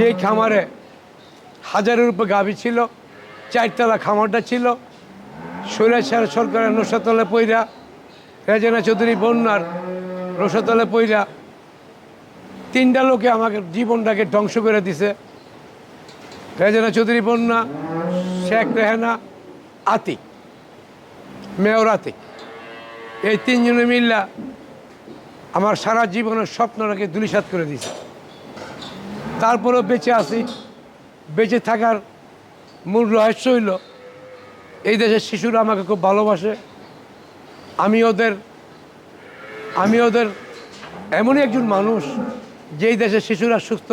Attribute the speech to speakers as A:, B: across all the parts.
A: যে খামারে হাজারের উপর গাভী ছিল, চারতলা খামারটা ছিল কৈলাসের সরকারের নসাতলে পইরা, রেজানা চৌধুরী বন্যার রসাতলে পইরা তিনটা লোকে আমাকে জীবনটাকে ধ্বংস করে দিছে। রেজানা চৌধুরী বন্যা, শেখ রেহানা, আতিক, মেয়র আতিক। এই তিনজনে মিল্লা আমার সারা জীবনের স্বপ্নটাকে দুলিশাত করে দিছে। তারপরেও বেঁচে আছি। বেঁচে থাকার মূল রহস্য হইল, এই দেশের শিশুরা আমাকে খুব ভালোবাসে। আমি ওদের আমি ওদের এমনই একজন মানুষ, যেই দেশের শিশুরা সুস্থ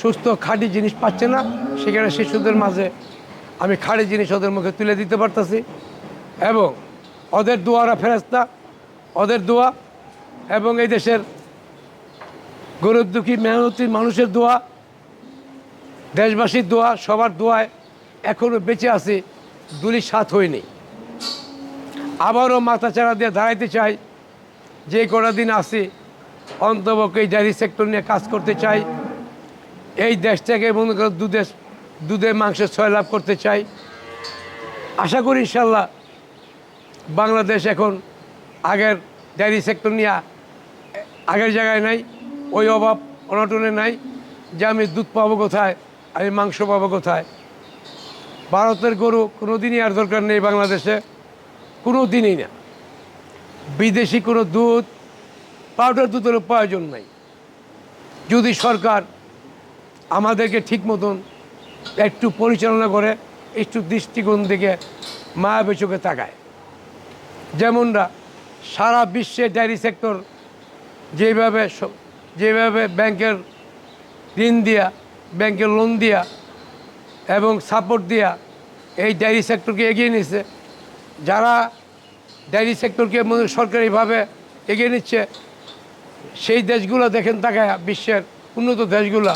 A: সুস্থ খাঁটি জিনিস পাচ্ছে না, সেখানে শিশুদের মাঝে আমি খাঁটি জিনিস ওদের মুখে তুলে দিতে পারতেছি। এবং ওদের দোয়ারা ফেরস্তা ওদের দোয়া, এবং এই দেশের গরিব দুঃখী মেহনতি মানুষের দোয়া, দেশবাসীর দোয়া, সবার দোয়ায় এখনও বেঁচে আছি, দুলি সাত হয়নি। আবারও মাথা চারা দিয়ে দাঁড়াইতে চাই, যে কটা দিন আসি অন্তপক্ষে এই ডেয়ারি সেক্টর নিয়ে কাজ করতে চাই, এই দেশ থেকে মনে করো দুধের দুধের মাংসের ছয় লাভ করতে চাই। আশা করি ইনশাল্লাহ বাংলাদেশ এখন আগের ডেয়ারি সেক্টর নিয়ে আগের জায়গায় নাই। ওই অভাব অনটনে নাই যে আমি দুধ পাবো কোথায়, আমি মাংস পাবো কোথায়। ভারতের গরু কোনো দিনই আর দরকার নেই বাংলাদেশে কোনো দিনই না। বিদেশি কোনো দুধ পাউডার দুধেরও প্রয়োজন নাই। যদি সরকার আমাদেরকে ঠিক মতন একটু পরিচালনা করে, একটু দৃষ্টিকোণ দিকে মায়াবী তাকায়। যেমনরা সারা বিশ্বে ডেয়ারি সেক্টর যেভাবে যেভাবে ব্যাংকের ঋণ দিয়া, ব্যাংকের লোন দিয়া এবং সাপোর্ট দিয়া এই ডেয়ারি সেক্টরকে এগিয়ে নিচ্ছে যারা ডেয়ারি সেক্টরকে সরকারিভাবে এগিয়ে নিচ্ছে, সেই দেশগুলো দেখেন তাকায়, বিশ্বের উন্নত দেশগুলো,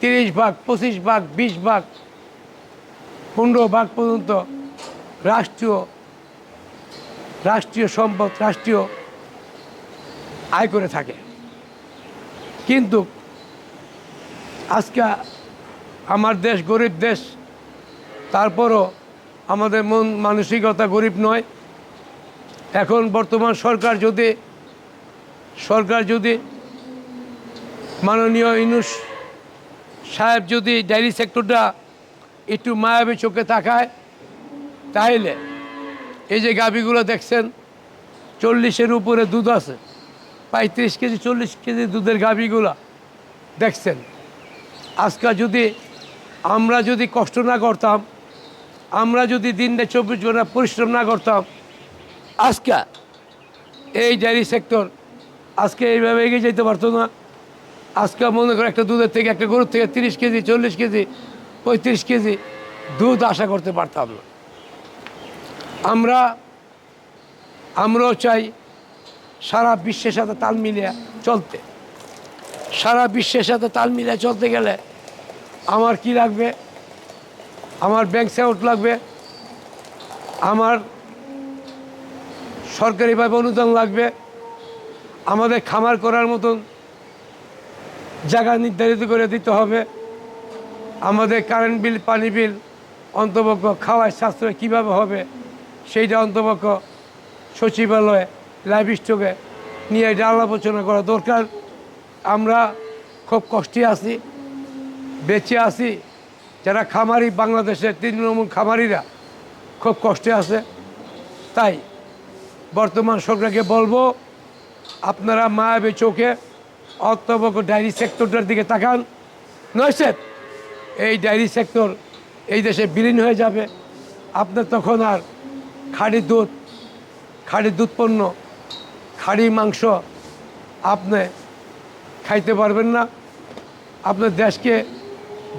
A: তিরিশ ভাগ, পঁচিশ ভাগ, বিশ ভাগ, পনেরো ভাগ পর্যন্ত রাষ্ট্রীয় রাষ্ট্রীয় সম্পদ, রাষ্ট্রীয় আয় করে থাকে। কিন্তু আজকে আমার দেশ গরিব দেশ, তারপরও আমাদের মন মানসিকতা গরিব নয়। এখন বর্তমান সরকার যদি সরকার যদি মাননীয় ইনুস সাহেব যদি ডেয়ারি সেক্টরটা একটু মায়াবী চোখে তাকায়, তাইলে এই যে গাভিগুলো দেখছেন, চল্লিশের উপরে দুধ আছে। পঁয়ত্রিশ কেজি, চল্লিশ কেজি দুধের গাভিগুলো। দেখছেন, আজকে যদি আমরা যদি কষ্ট না করতাম, আমরা যদি দিনটা চব্বিশ ঘণ্টা পরিশ্রম না করতাম, আজকে এই ডেয়ারি সেক্টর আজকে এইভাবে এগিয়ে যেতে পারতো না। আজকে মনে করো একটা দুধের থেকে, একটা গরুর থেকে তিরিশ কেজি, চল্লিশ কেজি, পঁয়ত্রিশ কেজি দুধ আশা করতে পারতাম না। আমরা, আমরাও চাই সারা বিশ্বের সাথে তাল মিলিয়ে চলতে। সারা বিশ্বের সাথে তাল মিলিয়ে চলতে গেলে আমার কি লাগবে? আমার ব্যাংক অ্যাকাউন্ট লাগবে। আমার সরকারিভাবে অনুদান লাগবে। আমাদের খামার করার মতন জায়গা নির্ধারিত করে দিতে হবে। আমাদের কারেন্ট বিল পানি বিল অন্তপক্ষ খাওয়ার সাশ্রয় কীভাবে হবে? সেইটা অন্তপক্ষ সচিবালয়ে লাইফ স্টকে নিয়ে এটা আলোচনা করা দরকার। আমরা খুব কষ্টে আছি, বেঁচে আছি। যারা খামারি, বাংলাদেশের তৃণমূল খামারিরা খুব কষ্টে আছে। তাই বর্তমান সরকারকে বলব, আপনারা মায়াবী চোখে অত্যবক ডায়েরি সেক্টরটার দিকে তাকান। নয়সে এই ডায়েরি সেক্টর এই দেশে বিলীন হয়ে যাবে। আপনার তখন আর খাঁটি দুধ খাঁটি দুধ পণ্য খাঁটি মাংস আপনি খাইতে পারবেন না। আপনার দেশকে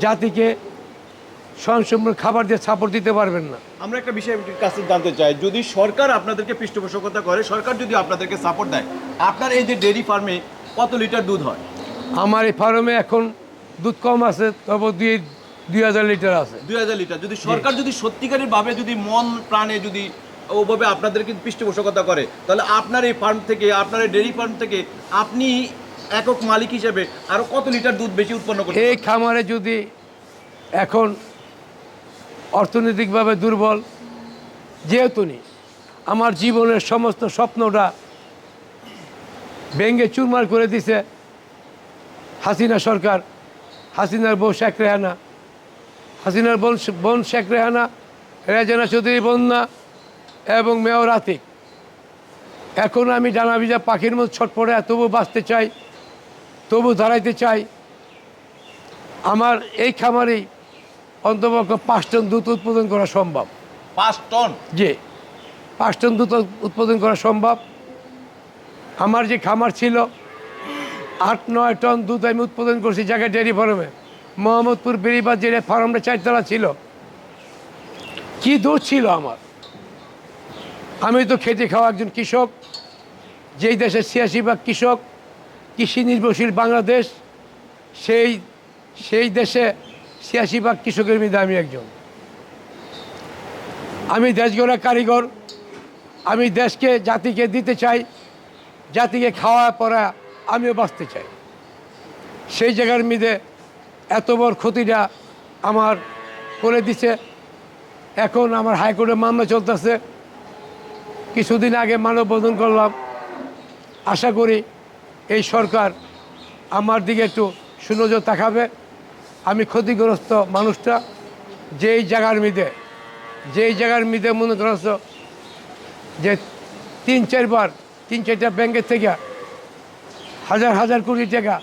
A: জাতিকে স্বয়ংসম্পূর্ণ খাবার দিয়ে সাপোর্ট দিতে পারবেন না।
B: আমরা একটা বিষয় কাছে জানতে চাই যদি সরকার আপনাদেরকে পৃষ্ঠপোষকতা করে সরকার যদি আপনাদেরকে সাপোর্ট দেয় আপনার এই যে ডেয়ারি ফার্মে কত লিটার দুধ হয়?
A: আমার এই ফার্মে এখন দুধ কম আছে তবে দুই দুই হাজার লিটার আছে।
B: দুই হাজার লিটার যদি সরকার যদি সত্যিকারের ভাবে যদি মন প্রাণে যদি ওভাবে আপনাদের কিন্তু পৃষ্ঠপোষকতা করে। তাহলে আপনার এই ফার্ম থেকে আপনার এই ডেয়ারি ফার্ম থেকে আপনি একক মালিক হিসেবে আরও কত লিটার দুধ বেশি উৎপন্ন করতে
A: এই খামারে যদি এখন অর্থনৈতিকভাবে দুর্বল যেহেতু নি আমার জীবনের সমস্ত স্বপ্নটা ভেঙ্গে চুরমার করে দিছে হাসিনা সরকার হাসিনার বউ শেখ রেহানা। হাসিনার বোন বোন শেখ রেহানা রেজানা চৌধুরী বন্যা এবং মেয়র আতিক। এখন আমি ডানা ভিজা পাখির মতো ছটপটে তবু বাঁচতে চাই তবু দাঁড়াইতে চাই। আমার এই খামারেই অন্তপক্ষে পাঁচ টন দুধ উৎপাদন করা সম্ভব।
B: পাঁচ টন?
A: যে পাঁচ টন দুধ উৎপাদন করা সম্ভব। আমার যে খামার ছিল আট নয় টন দুধ আমি উৎপাদন করছি জায়গায় ডেয়ারি ফার্মে। মোহাম্মদপুর বেরিবাদ যে ফার্মটা চারতলা ছিল কি দুধ ছিল আমার? আমি তো খেতে খাওয়া একজন কৃষক, যেই দেশের ছিয়াশি ভাগ কৃষক, কৃষি নির্ভরশীল বাংলাদেশ, সেই সেই দেশে ছিয়াশি ভাগ কৃষকের মধ্যে আমি একজন। আমি দেশ গড়া কারিগর, আমি দেশকে, জাতিকে দিতে চাই, জাতিকে খাওয়া পড়া আমিও বাঁচতে চাই। সেই জায়গার মধ্যে এত বড় ক্ষতিটা আমার করে দিছে। এখন আমার হাইকোর্টে মামলা চলতেছে। কিছুদিন আগে মানববন্ধন করলাম। আশা করি এই সরকার আমার দিকে একটু সুনজর তাকাবে। আমি ক্ষতিগ্রস্ত মানুষটা যেই জায়গার মিদে যেই জায়গার মধ্যে মনে করছ যে তিন চারবার তিন চারটা ব্যাংকের থেকে হাজার হাজার কোটি টাকা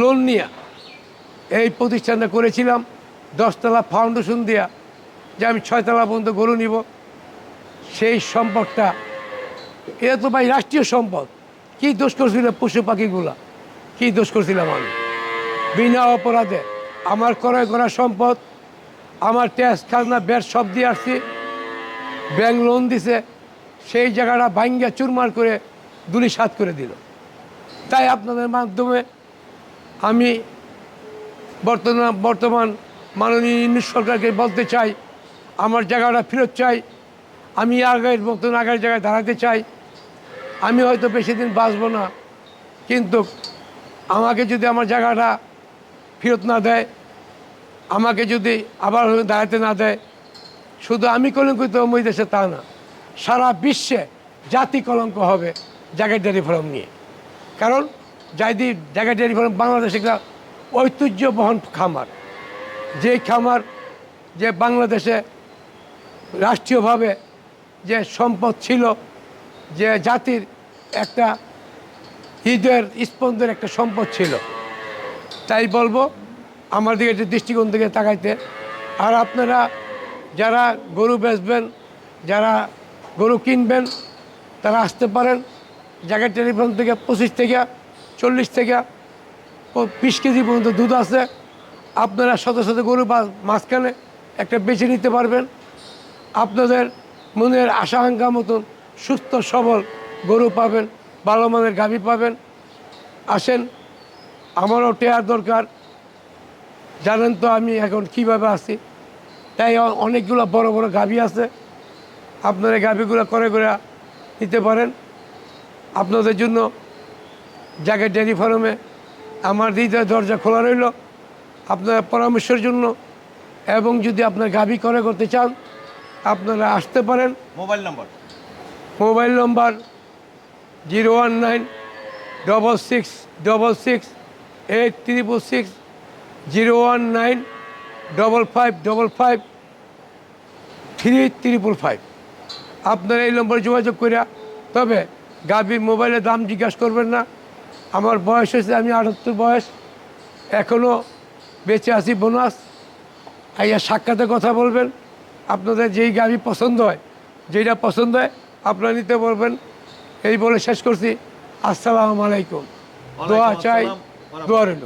A: লোন নিয়ে এই প্রতিষ্ঠানটা করেছিলাম। দশতলা ফাউন্ডেশন দিয়া যে আমি ছয়তলা পর্যন্ত গরু নিব। সেই সম্পদটা এটা তো ভাই রাষ্ট্রীয় সম্পদ। কী দোষ করছিল পশু পাখিগুলা? কী দোষ করছিলাম আমি বিনা অপরাধে আমার ক্রয় করা সম্পদ, আমার ট্যাক্স, খাজনা ব্যাট সব দিয়ে আসছি। ব্যাংক লোন দিছে, সেই জায়গাটা ভাঙ্গা চুরমার করে দুলি সাত করে দিল। তাই আপনাদের মাধ্যমে আমি বর্তমান বর্তমান মাননীয় ইউনিট সরকারকে বলতে চাই, আমার জায়গাটা ফেরত চাই, আমি আগের মতন আগের জায়গায় দাঁড়াতে চাই। আমি হয়তো বেশি দিন বাঁচবো না, কিন্তু আমাকে যদি আমার জায়গাটা ফেরত না দেয়, আমাকে যদি আবার দাঁড়াতে না দেয়, শুধু আমি কলঙ্কিত, ওই দেশে তা না। সারা বিশ্বে জাতি কলঙ্ক হবে জায়গায় ডেয়ারি ফার্ম নিয়ে। কারণ যাইদি জায়গায় ডেয়ারি ফার্ম বাংলাদেশে একটা ঐতিহ্য বহন খামার। যে খামার যে বাংলাদেশে রাষ্ট্রীয়ভাবে যে সম্পদ ছিল যে জাতির একটা হৃদয়ের স্পন্দনের একটা সম্পদ ছিল। তাই বলব, আমার দিকে একটু দৃষ্টিকোণ থেকে তাকাইতে। আর আপনারা যারা গরু বেচবেন, যারা গরু কিনবেন, তারা আসতে পারেন জায়গার টেলিফোন থেকে পঁচিশ থেকে চল্লিশ থেকে বিশ কেজি পর্যন্ত দুধ আছে। আপনারা শত শত গরু মাঝখানে একটা বেছে নিতে পারবেন। আপনাদের মনের আশা আকাঙ্ক্ষা মতন সুস্থ, সবল গরু পাবেন, ভালো মানের গাভী পাবেন। আসেন, আমারও টেয়ার দরকার। জানেন তো আমি এখন কীভাবে আছি। তাই অনেকগুলো বড় বড় গাভী আছে। আপনারা গাভীগুলো করে করে নিতে পারেন। আপনাদের জন্য জায়গায় ডেয়ারি ফার্মে আমার হৃদয় দরজা খোলা রইল। আপনার পরামর্শের জন্য এবং যদি আপনার গাভী করে করতে চান, আপনারা আসতে পারেন।
B: Mobile number.
A: Mobile number zero one nine double six double six eight triple six zero one nine double five double five three triple five. আপনারা এই নম্বরে যোগাযোগ করিয়া, তবে গাভীর মোবাইলের দাম জিজ্ঞাসা করবেন না। আমার বয়স হয়েছে, আমি আটাত্তর বয়স। এখনও বেঁচে আছি, বোনাস। আইয়া সাক্ষাতে কথা বলবেন। আপনাদের যেই গাড়ি পছন্দ হয় যেটা পছন্দ হয় আপনার নিতে বলবেন এই বলে শেষ করছি। আসসালামু আলাইকুম। দোয়া চাই দোয়া রইল।